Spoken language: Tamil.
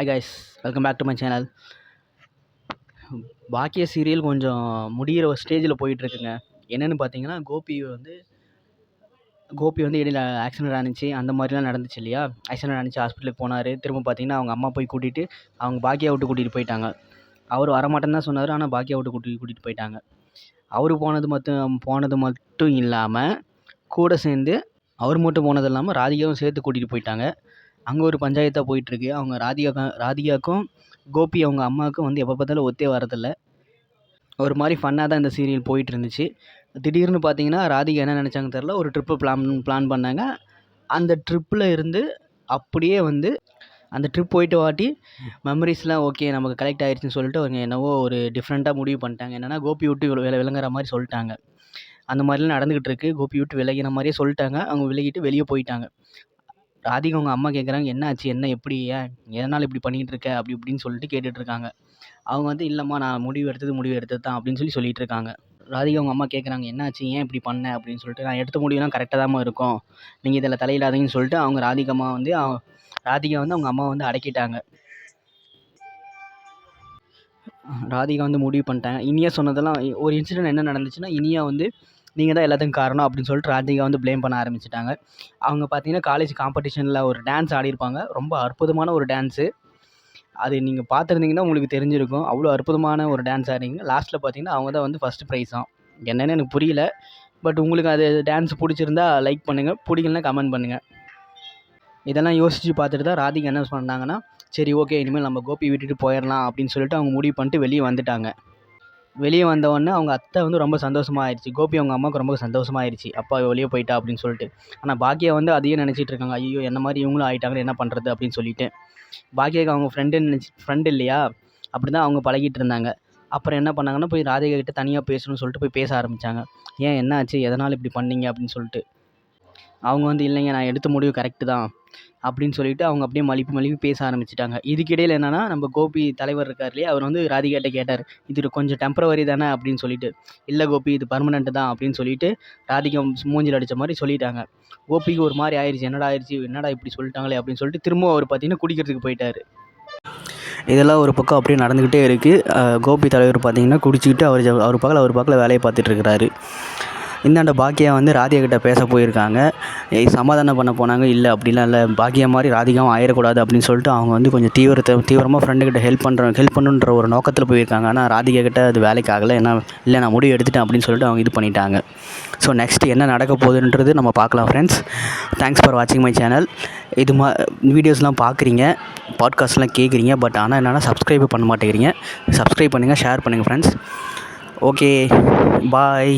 Hi guys welcome back to my channel பாக்கிய சீரியல் கொஞ்சம் முடிகிற ஒரு ஸ்டேஜில் போயிட்டுருக்குங்க. என்னென்னு பார்த்தீங்கன்னா கோபி வந்து கோபி வந்து இடையில ஆக்சிடென்ட் ஆனிச்சு அந்த மாதிரிலாம் நடந்துச்சு இல்லையா? ஆக்சிடென்ட் ஆனிச்சு ஹாஸ்பிட்டலுக்கு போனார். திரும்ப பார்த்தீங்கன்னா அவங்க அம்மா போய் கூட்டிகிட்டு அவங்க பாக்கியா விட்டு கூட்டிகிட்டு போயிட்டாங்க. அவர் வரமாட்டேன்னு தான் சொன்னார் ஆனால் பாக்கியா விட்டு கூட்டி கூட்டிகிட்டு போயிட்டாங்க. அவர் போனது மட்டும் போனது மட்டும் இல்லாமல் கூட சேர்ந்து அவர் மட்டும் போனது இல்லாமல் ராதிகாவும் சேர்த்து கூட்டிகிட்டு போயிட்டாங்க. அங்கே ஒரு பஞ்சாயத்தாக போயிட்டுருக்கு. அவங்க ராதிகா ராதிகாவுக்கும் கோபி அவங்க அம்மாவுக்கும் வந்து எப்போ பார்த்தாலும் ஒத்தே வரதில்லை. ஒரு மாதிரி ஃபன்னாக தான் இந்த சீரியல் போயிட்டு இருந்துச்சு திடீர்னு பார்த்தீங்கன்னா ராதிகா என்ன நினச்சாங்கன்னு தெரில ஒரு ட்ரிப்பு பிளான் பிளான் பண்ணாங்க. அந்த ட்ரிப்பில் இருந்து அப்படியே வந்து அந்த ட்ரிப் போயிட்டு வாட்டி மெமரிஸ்லாம் ஓகே நமக்கு கலெக்ட் ஆயிடுச்சுன்னு சொல்லிட்டு அவங்க என்னவோ ஒரு டிஃப்ரெண்ட்டாக முடிவு பண்ணிட்டாங்க. என்னென்னா கோபி விட்டு வில விளங்குற மாதிரி சொல்லிட்டாங்க. அந்த மாதிரிலாம் நடந்துக்கிட்டு இருக்கு கோபி விட்டு விலகின மாதிரியே சொல்லிட்டாங்க. அவங்க விலகிட்டு வெளியே போயிட்டாங்க. ராதிகா அவங்க அம்மா கேட்குறாங்க என்ன ஆச்சு? என்ன? எப்படி? ஏன்? எதனால் இப்படி பண்ணிகிட்ருக்க இருக்க? அப்படி இப்படின்னு சொல்லிட்டு கேட்டுட்டு இருக்காங்க. அவங்க வந்து இல்லைம்மா நான் முடிவு எடுத்தது முடிவு எடுத்தது தான் அப்படின்னு சொல்லி சொல்லிட்டு இருக்காங்க. ராதிகா அவங்க அம்மா கேட்குறாங்க என்னாச்சு ஏன் இப்படி பண்ண? அப்படின்னு சொல்லிட்டு நான் எடுத்த முடிவுலாம் கரெக்டாக தாம்மா இருக்கும். நீங்கள் இதில் தலையிடாதீங்கன்னு சொல்லிட்டு அவங்க ராதிகா அம்மா வந்து ராதிகா வந்து அவங்க அம்மா வந்து அடக்கிட்டாங்க. ராதிகா வந்து முடிவு பண்ணிட்டாங்க. இனியா சொன்னதெல்லாம் ஒரு இன்சிடென்ட் என்ன நடந்துச்சுன்னா இனியா வந்து நீங்கள் தான் எல்லாத்துக்கும் காரணம் அப்படின்னு சொல்லிட்டு ராதிகா வந்து ப்ளேம் பண்ண ஆரம்பிச்சிட்டாங்க. அவங்க பார்த்தீங்கன்னா காலேஜ் காம்படிஷனில் ஒரு டான்ஸ் ஆடியிருப்பாங்க ரொம்ப அற்புதமான ஒரு டான்ஸு அது நீங்கள் பார்த்துருந்தீங்கன்னா உங்களுக்கு தெரிஞ்சிருக்கும். அவ்வளோ அற்புதமான ஒரு டான்ஸ் ஆடிங்க லாஸ்ட்டில் பார்த்தீங்கன்னா அவங்க தான் வந்து ஃபஸ்ட்டு ப்ரைஸாம் என்னென்னு எனக்கு புரியல. பட் உங்களுக்கு அது டான்ஸ் பிடிச்சிருந்தா லைக் பண்ணுங்கள் பிடிக்கலனா கமெண்ட் பண்ணுங்கள் இதெல்லாம் யோசித்து பார்த்துட்டு தான் ராதிகா என்ன பண்ணாங்கன்னா சரி ஓகே இனிமேல் நம்ம கோபி விட்டுட்டு போயிடலாம் அப்படின்னு சொல்லிட்டு அவங்க முடிவு பண்ணிட்டு வெளியே வந்துட்டாங்க. வெளியே வந்தவொடனே அவங்க அத்தை வந்து ரொம்ப சந்தோஷமா ஆயிடுச்சு கோபி அவங்க அம்மாவுக்கு ரொம்ப சந்தோஷமா ஆயிடுச்சு அப்பா வெளியே போயிட்டா? அப்படின்னு சொல்லிட்டு. ஆனால் பாக்கியா வந்து அதையே நினச்சிட்டு இருக்காங்க. ஐயோ என்ன மாதிரி இவங்களும் ஆயிட்டாங்க என்ன பண்ணுறது அப்படின்னு சொல்லிட்டு. பாக்கியாவுக்கு அவங்க ஃப்ரெண்டுன்னு நினச்சி ஃப்ரெண்டு இல்லையா? அப்படி தான் அவங்க பழகிட்டு இருந்தாங்க. அப்புறம் என்ன பண்ணாங்கன்னா போய் ராதிகா கிட்ட தனியாக பேசணும்னு சொல்லிட்டு போய் பேச ஆரம்பித்தாங்க ஏன் என்ன ஆச்சு எதனால் இப்படி பண்ணீங்க? அப்படின்னு சொல்லிட்டு. அவங்க வந்து இல்லைங்க நான் எடுத்த முடிவு கரெக்டு தான். அப்படின்னு சொல்லிட்டு அவங்க அப்படியே மலிப்பு மலிப்பி பேச ஆரம்பிச்சிட்டாங்க. இதுக்கிடையில் என்னென்னா நம்ம கோபி தலைவர் இருக்கார் இல்லையா? அவர் வந்து ராதிகாட்ட கேட்டார் இது கொஞ்சம் டெம்பரவரி தானே? அப்படின்னு சொல்லிட்டு. இல்லை கோபி இது பர்மனெண்ட்டு தான் அப்படின்னு சொல்லிட்டு ராதிகா மூஞ்சில் அடித்த மாதிரி சொல்லிட்டாங்க. கோபிக்கு ஒரு மாதிரி ஆயிடுச்சு என்னடா ஆயிடுச்சு என்னடா இப்படி சொல்லிட்டாங்களே? அப்படின்னு சொல்லிட்டு திரும்ப அவர் பார்த்தீங்கன்னா குடிக்கிறதுக்கு போயிட்டார். இதெல்லாம் ஒரு பக்கம் அப்படியே நடந்துக்கிட்டே இருக்குது கோபி தலைவர் பார்த்தீங்கன்னா குடிச்சிக்கிட்டு அவர் அவர் பக்கத்தில் அவர் பக்கத்தில் வேலையை பார்த்துட்டு இருக்கிறாரு. இந்தாண்ட பாக்கியா வந்து ராதிகா கிட்ட பேச போயிருக்காங்க. சமாதானம் பண்ண போனாங்க. இல்லை அப்படிலாம் இல்லை. பாக்கியா மாதிரி ராதிகாவும் ஆயிடக்கூடாது அப்படின்னு சொல்லிட்டு அவங்க வந்து கொஞ்சம் தீவிரத்தை தீவிரமாக ஃப்ரெண்டு கிட்ட ஹெல்ப் பண்ணுற ஹெல்ப் பண்ணுன்ற ஒரு நோக்கத்தில் போயிருக்காங்க. ஆனால் ராதிகா கிட்ட அது வேலைக்கு ஆகலை. ஏன்னா இல்லை நான் முடிவு எடுத்துட்டேன் அப்படின்னு சொல்லிட்டு அவங்க இது பண்ணிட்டாங்க. ஸோ நெக்ஸ்ட் என்ன நடக்க போகுதுன்றது நம்ம பார்க்கலாம் ஃப்ரெண்ட்ஸ் தேங்க்ஸ் ஃபார் வாட்சிங் மை சேனல் இது மா வீடியோஸ்லாம் பார்க்குறீங்க. பாட்காஸ்ட்லாம் கேட்குறீங்க. பட் ஆனால் என்னென்னா சப்ஸ்கிரைப் பண்ண மாட்டேங்கிறீங்க. சப்ஸ்கிரைப் பண்ணுங்கள் ஷேர் பண்ணுங்கள் ஃப்ரெண்ட்ஸ் ஓகே பாய்